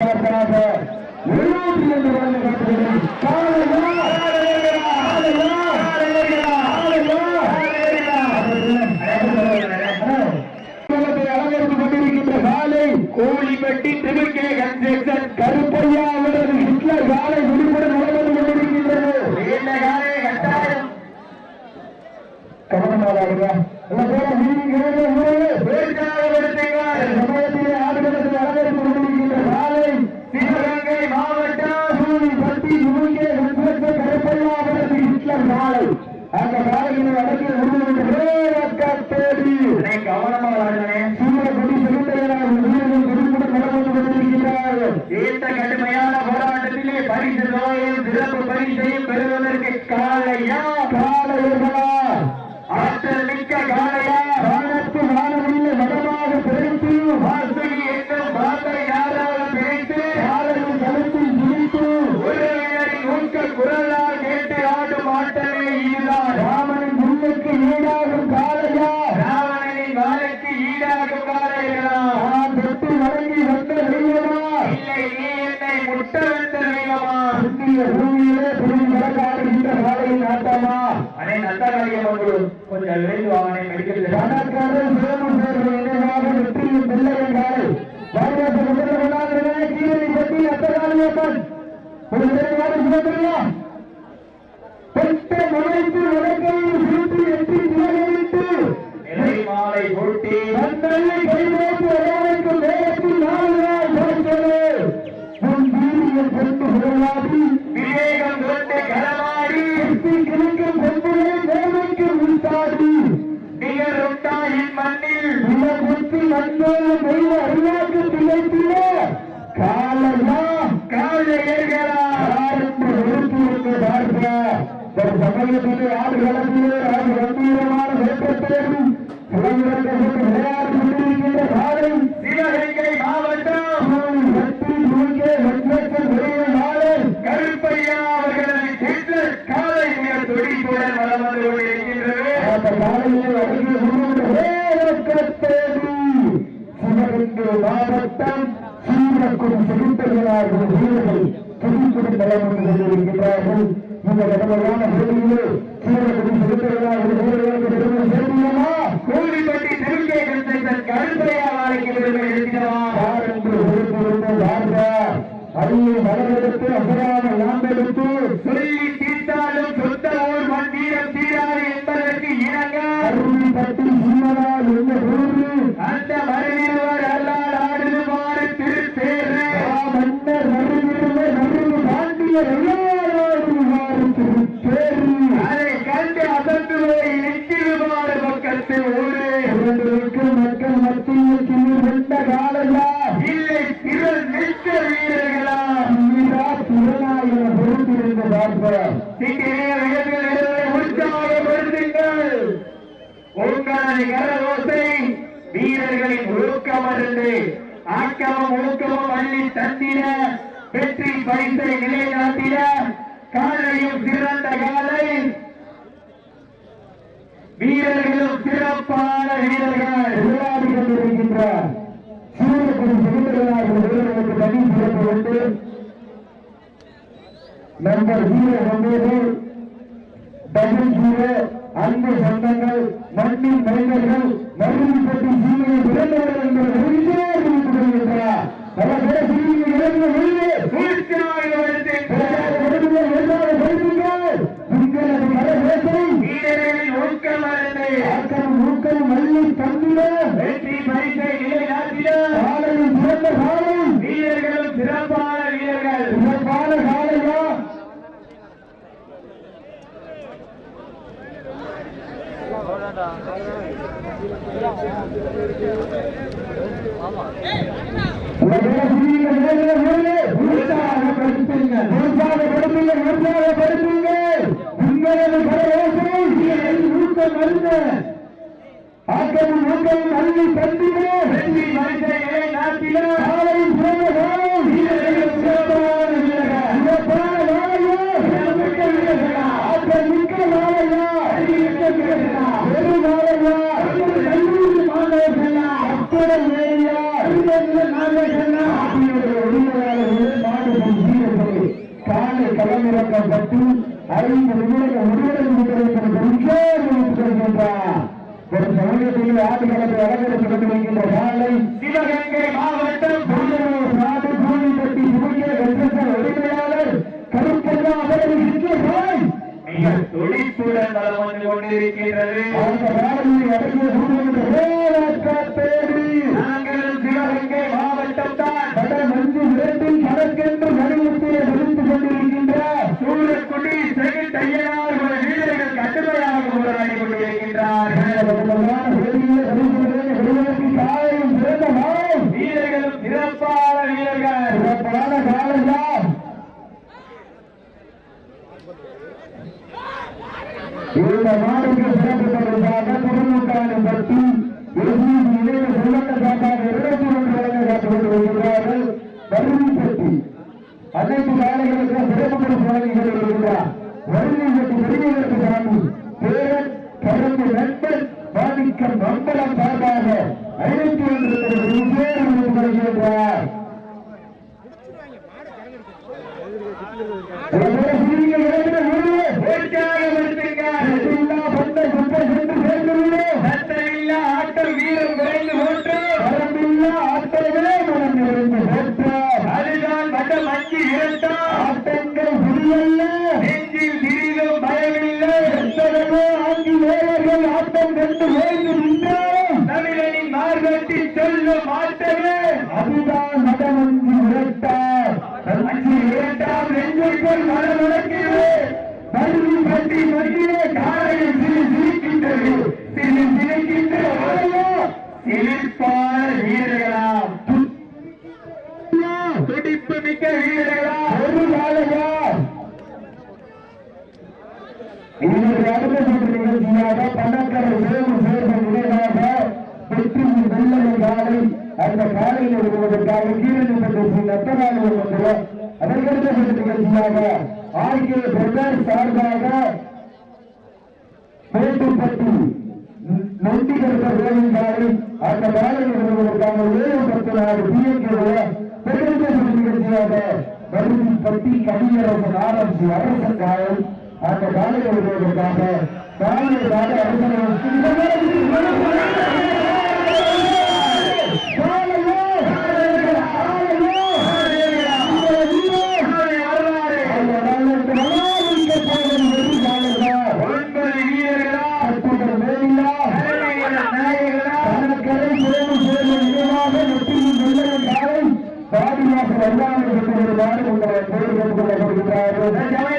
இருபத்தி இரண்டு வருடங்கள் அலங்கரித்துக் கொண்டிருக்கின்ற சாலை கோழிப்பட்டி திருக்கே கன்ஸ்ட்ரக்ஷன் கருப்பையா அவரது ஹிட்லர் சாலை விடுபட நடந்து கொண்டிருக்கின்றது இந்த காலை கட்டாயம் கவனமாக எல்லாம் பேர மீனிங்கிறது உற்சாகப்படுத்துங்கள். சமயத்திலே ஆடுகளத்தில் அலங்கரித்துக் கொண்டிருக்கின்ற சாலை சிவகங்கை மாவட்டம் சூழி பட்டி முழுங்கே வெண்பெற்ற கருப்பையா அவரது ஹிட்லர் சாலை அந்த அடக்கி தேடி. அண்ணே, கவனமா வாருங்கண்ணே. சூழப்படி செலுத்தையராக வீரர்கள் விடுபட நடந்து கொண்டிருக்கிறார்கள். இந்த கடுமையான போராட்டத்திலே பரிசு தொகையும் சிறப்பு பரிசையும் பெறுவதற்கு காலையா? இதுதான் ராமனின் முன்னுக்கு ஈடாகும் காலையா ராவணனின் வாழைக்கு ஈடாகும் காலைகளா நான் தொட்டு வணங்கி வந்த தெய்வமா? இல்லை நீ என்னை முட்ட வந்த தெய்வமா? இந்திய பூமியிலே புரிந்து நடக்காடுகின்ற காலையின் ஆட்டமா அண்ணே நந்தகாரியம் கொஞ்சம் விரைந்து வாங்கனே மெடிக்கல் கணக்காரர் சேமம் சேர்வு நினைவாக வெற்றியின் பிள்ளையின் காலை வாரியாச முதல்வர்களாக கீழடி பற்றி அத்தகாலியம்மன் ஒரு நிலைவாடு சுமந்திரியா பெற்ற முனைத்து வழக்கையில் சுருட்டி எட்டி நிலையிட்டு நிலை மாலை போட்டி தந்தையை கைதோட்டு அரவணைக்கும் நேரத்தில் நாலு நாள் போய்த்தது உன் வீரியம் கொண்டு உருவாடி விவேகம் கொண்டு களமாடி உலகத்து நன்மையை தெய்வ அறிவாக்கு திளைத்தில காலையா காலையர்களா சமயத்திலே ஆடு களத்திலே ஆடு கம்பீரமான வேட்டத்தேடி சுதந்திரத்தை விளையாடி கொண்டிருக்கின்ற காலை சிவகங்கை மாவட்டம் சூழ் வெற்றி தூக்கே வெற்றத்தில் பெரிய நாளை கருப்பையா அவர்களது ஹிட்லர் காலை மிக துடிப்புடன் வலம் வந்து கொண்டிருக்கின்றது அந்த காலையிலே அருகே முன்னின்று வேடக்கத்தேடி சிவகங்கை மாவட்டம் சீரக்குடி செலுத்தகிறார்கள் வீரர்கள் துடிப்புடன் நலமந்து கொண்டிருக்கிறார்கள் இந்த கடமையான வேலையிலே சீரக்குடி செலுத்தகிறார்கள் வீரர்களுக்கு பெருமை சேர்த்தியமா கோவில்பட்டி திருக்கே கன்ஸ்ட்ரக்ஷன் கருப்பையா வாழைக்கு இருக்கிறவா அசரான சொல்லி தீர்த்தாலும் சொந்த ஊர் மண் தீராது என்பதற்கு இணங்க அருவி பட்டி சீமனால் என்ன ஊரு அந்த மறைவர் அல்லால் ஆடுமாறு திருத்தேர்வு மன்னர் மருவிருந்த நடுவு பாண்டிய பார்ப்போம் சிட்டிலே வயதில் இருவரை உற்சாகப்படுத்துங்கள் உங்களது கரவோசை வீரர்களின் ஒழுக்கமருந்து ஆக்கமும் ஒழுக்கமும் அள்ளி தந்திட வெற்றி பரிசை நிலைநாட்டிட காலையும் சிறந்த காலை. வீரர்களும் சிறப்பான வீரர்கள் விளையாடி கொண்டிருக்கின்ற சூரியக்குடி செகுந்தர்களாக வீரர்களுக்கு தனி சிறப்பு உண்டு நம்பர் ஜீரோ ஒன்பது டபுள் ஜீரோ அன்பு சொந்தங்கள் மண்ணின் மனிதர்கள் மருந்துப்பட்டி சீமையை பிறந்தவர்கள் என்பது வெளியே கொண்டிருக்கிறார் பல பேர் சீமையை இழந்த வெளியே ஊக்கம் மல்லி தந்திர வெற்றி பரிசை சிறந்த காலை ஆக்கமும் ஊக்கமும் அள்ளி தந்திரே வெற்றி மறைந்த இலை நாட்டிலே ஆலை சிறந்த காலம் வீரர்கள் சிறப்பான வீரர்கள் சிறப்பான வாழையா சிறமிக்க வீரர்களா ஆற்றல் மிக்க வாழையா அள்ளி மிக்க வீரர்களா காலை களமிறக்கப்பட்டு ஐந்து நிமிடங்கள் விடுதலை கொடுக்கின்றார் ஒரு சமூகத்தில் ஆட்டுக்களத்தை அலங்கரித்துக் கொண்டிருக்கின்ற காலை சிவகங்கை மாவட்டம் இந்த நாடுக்கு சிறப்புகளுக்காக குடும்பத்தாரை பற்றி இணைய சார்பாக இருபத்தி ஒன்று வழங்க அனைத்து வேலைகளுக்கு சிறப்பு வழங்கி கொண்டிருக்கிறார். வருகை பற்றி பெரியவருக்கு சாமி. பேரன் கருத்து நண்பன் மாணிக்கம் மம்பலம் சார்பாக ஐநூத்தி ஒன்று ஆட்டம் கண்டு ஓய்ந்து நின்றோம் தமிழனின் மார்கட்டி சொல்லும் ஆட்டமே அதுதான் மதமஞ்சி விரட்டார் அஞ்சு இரண்டாம் நெஞ்சுக்குள் மனம் நடக்கிறது பள்ளி பட்டி மத்தியே காலையில் சிறு சிரிக்கின்றது சிறு சிரிக்கின்றது சிலிர்ப்பான வீரர்களாம் துடிப்பு மிக்க வீரர்களாம் ஒரு காலையா இதற்கு அடுத்த சுற்று நிகழ்ச்சியாக பணக்கரை சேவு சேர்ந்த நினைவாக வெற்றி வெள்ளை காலை அந்த காலையில் வருவதற்காக கீழடிப்பட்ட ஸ்ரீ நத்தகாலை அதற்கடுத்த நிகழ்ச்சியாக ஆர்கே பிரதர் சார்பாக மேட்டுப்பட்டி நொண்டிகர்த்த வேலின் அந்த காலையில் வருவதற்காக ஏழு பத்து நாலு பிஎன்கே பெருந்த நிகழ்ச்சியாக மருதிப்பட்டி கவியரசன் ஆரம்பிச்சு அரசன் காலம் அந்த காலையில் வருவதற்காக காலை அரசன் இந்த சமயத்திலே ஆடுகளத்தை